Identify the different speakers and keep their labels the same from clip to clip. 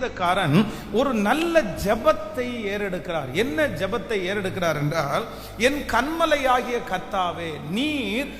Speaker 1: சங்கீதக்காரன் ஒரு நல்ல ஜெபத்தை ஏறெடுக்கிறார். என்ன ஜெபத்தை ஏறெடுக்கிறார் என்றால் என் கண்மலையாகிய கத்தாவே நீர்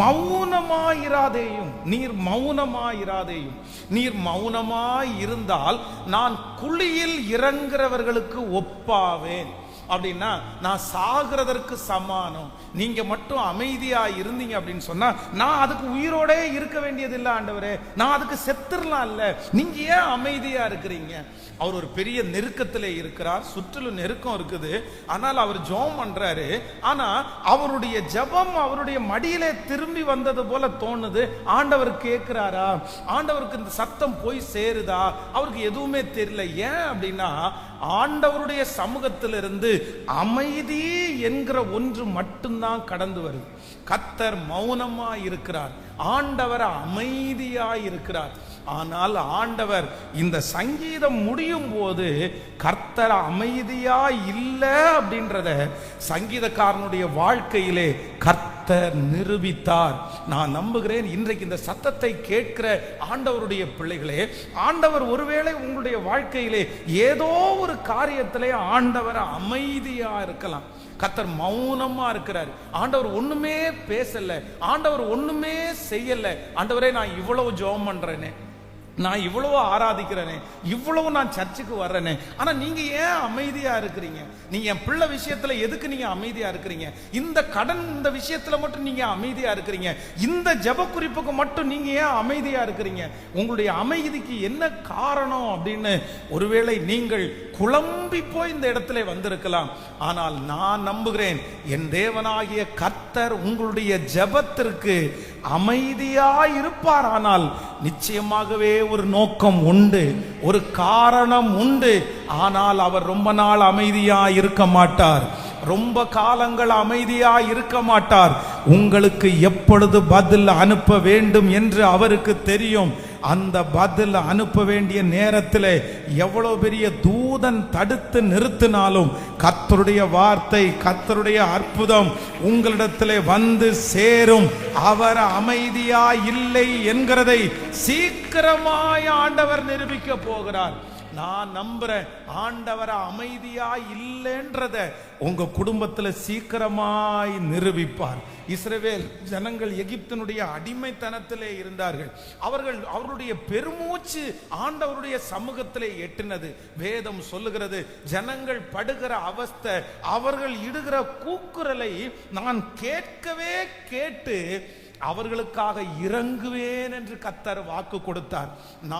Speaker 1: மௌனமாயிராதேயும் நீர் மௌனமாயிராதேயும் நீர் மௌனமாய் இருந்தால் நான் குழியில் இறங்குறவர்களுக்கு ஒப்பாவேன். அப்படின்னா நான் சாகிறதற்கு சமானம். நீங்க மட்டும் அமைதியா இருந்தீங்க அப்படின்னு சொன்னா நான் அதுக்கு உயிரோட இருக்க வேண்டியது ஆண்டவரே. நான் அதுக்கு செத்துடலாம் இல்ல. நீங்க ஏன் அமைதியா இருக்கிறீங்க? அவர் ஒரு பெரிய நெருக்கத்தில் இருக்கிறார். சுற்றிலும் நெருக்கம் இருக்குது. ஆனால் அவர் ஜெபம் பண்றாரு. ஆனா அவருடைய ஜெபம் அவருடைய மடியிலே திரும்பி வந்தது போல தோணுது. ஆண்டவர் கேட்கிறாரா? ஆண்டவருக்கு இந்த சத்தம் போய் சேருதா? அவருக்கு எதுவுமே தெரியல. ஏன் அப்படின்னா ஆண்டவருடைய சமூகத்திலிருந்து அமைதி என்கிற ஒன்று மட்டும்தான் கடந்து வருது. கத்தர் மௌனமா இருக்கிறார். ஆண்டவர் அமைதியா இருக்கிறார். ஆனால் ஆண்டவர் இந்த சங்கீதம் முடியும் போது கர்த்தர் அமைதியா இல்லை அப்படின்றத சங்கீதக்காரனுடைய வாழ்க்கையிலே கர்த்தர் நிரூபித்தார். நான் நம்புகிறேன் இன்றைக்கு இந்த சத்தத்தை கேட்கிற ஆண்டவருடைய பிள்ளைகளே ஆண்டவர் ஒருவேளை உங்களுடைய வாழ்க்கையிலே ஏதோ ஒரு காரியத்திலே ஆண்டவர் அமைதியா இருக்கலாம். கத்தர் மௌனமா இருக்கிறார். ஆண்டவர் ஒண்ணுமே பேசல. ஆண்டவர் ஒண்ணுமே செய்யல. ஆண்டவரே நான் இவ்வளவு ஜோம் பண்றேனே. நான் இவ்வளவு ஆராதிக்கிறேனே இவ்வளவு நான் சர்ச்சுக்கு வர்றேனே ஆனா நீங்க ஏன் அமைதியா இருக்கிறீங்க? நீங்க என் பிள்ளை விஷயத்துல எதுக்கு நீங்க அமைதியா இருக்கிறீங்க? இந்த கடன் இந்த விஷயத்துல மட்டும் நீங்க அமைதியா இருக்கிறீங்க. இந்த ஜப குறிப்புக்கு மட்டும் நீங்க ஏன் அமைதியா இருக்கிறீங்க? உங்களுடைய அமைதிக்கு என்ன காரணம் அப்படின்னு ஒருவேளை நீங்கள் குழம்பி போய் இந்த இடத்துல வந்திருக்கலாம். ஆனால் நான் நம்புகிறேன் என் தேவனாகிய கர்த்தர் உங்களுடைய ஜெபத்திற்கு அமைதியா இருப்பார் ஆனால் நிச்சயமாகவே ஒரு நோக்கம் உண்டு ஒரு காரணம் உண்டு. ஆனால் அவர் ரொம்ப நாள் அமைதியா இருக்க மாட்டார். ரொம்ப காலங்கள் அமைதியா இருக்க மாட்டார். உங்களுக்கு எப்பொழுது பதில் அனுப்ப வேண்டும் என்று அவருக்கு தெரியும். அந்த பதில் அனுப்ப வேண்டிய நேரத்தில் எவ்வளவு பெரிய தூதன் தடுத்து நிறுத்தினாலும் கத்தருடைய வார்த்தை கத்தருடைய அற்புதம் உங்களிடத்தில் வந்து சேரும். அவர் அமைதியா இல்லை என்கிறதை சீக்கிரமாய் ஆண்டவர் நிரூபிக்க போகிறார். நான் நம்புறேன். ஆண்டவரை அமைதியா இல்லைன்றத உங்க குடும்பத்துல சீக்கிரமாய் நிரூபிப்பார். இஸ்ரவேல் ஜனங்கள் எகிப்தினுடைய அடிமைத்தனத்திலே இருந்தார்கள். அவர்கள் அவருடைய பெருமூச்சு ஆண்டவருடைய சமூகத்திலே எட்டினது. வேதம் சொல்லுகிறது ஜனங்கள் படுகிற அவஸ்தை அவர்கள் இடுகிற கூக்குரலை நான் கேட்கவே கேட்டு அவர்களுக்காக இறங்குவேன் என்று கத்தர் வாக்கு கொடுத்தார். நான்